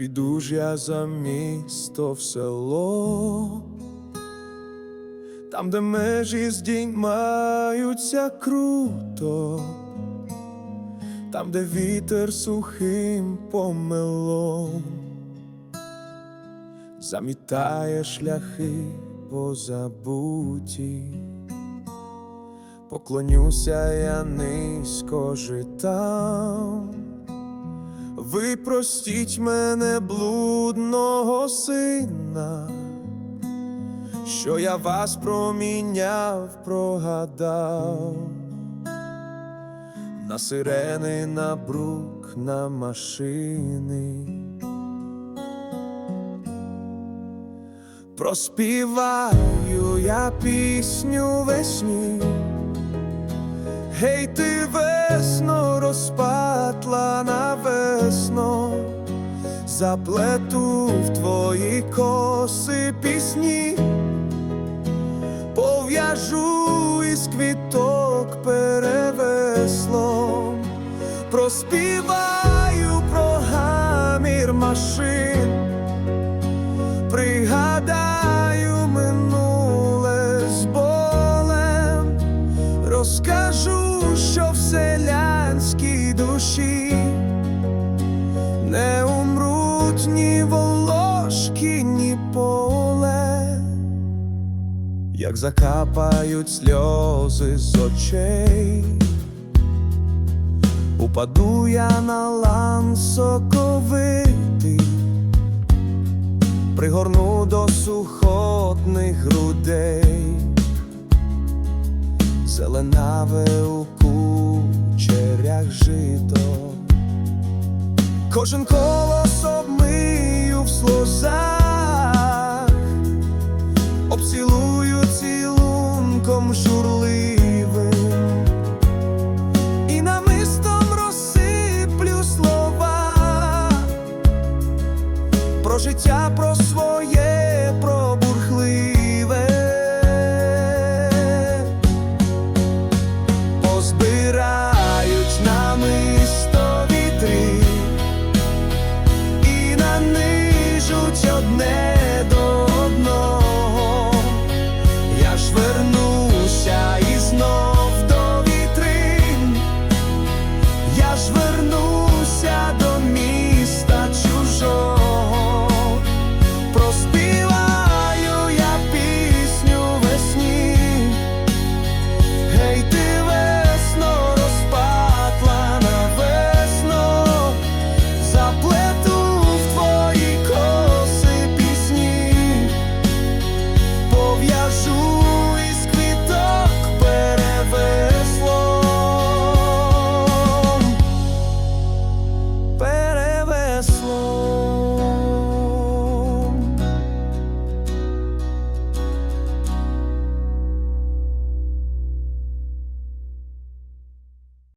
піду ж я за місто в село, там, де межі здіймаються круто, там, де вітер сухим помелом, замітає шляхи позабуті. Поклонюся я низько житам. Ви простіть мене, блудного сина, що я вас проміняв, прогадав, на сирени, на брук, на машини. Проспіваю я пісню весні. Гей, ти весно, розпатлана заплету в твої коси пісні, пов'яжу із квіток перевеслом, проспіваю про гамір машин, пригадаю минуле з болем. Розкажу, що в селянській душі. Не ні волошки, ні поле, як закапають сльози з очей, упаду я на лан соковитий, пригорну до сухотних грудей. Зеленаве у кучерях жито, кожен сльозах обцілую цілунком журу.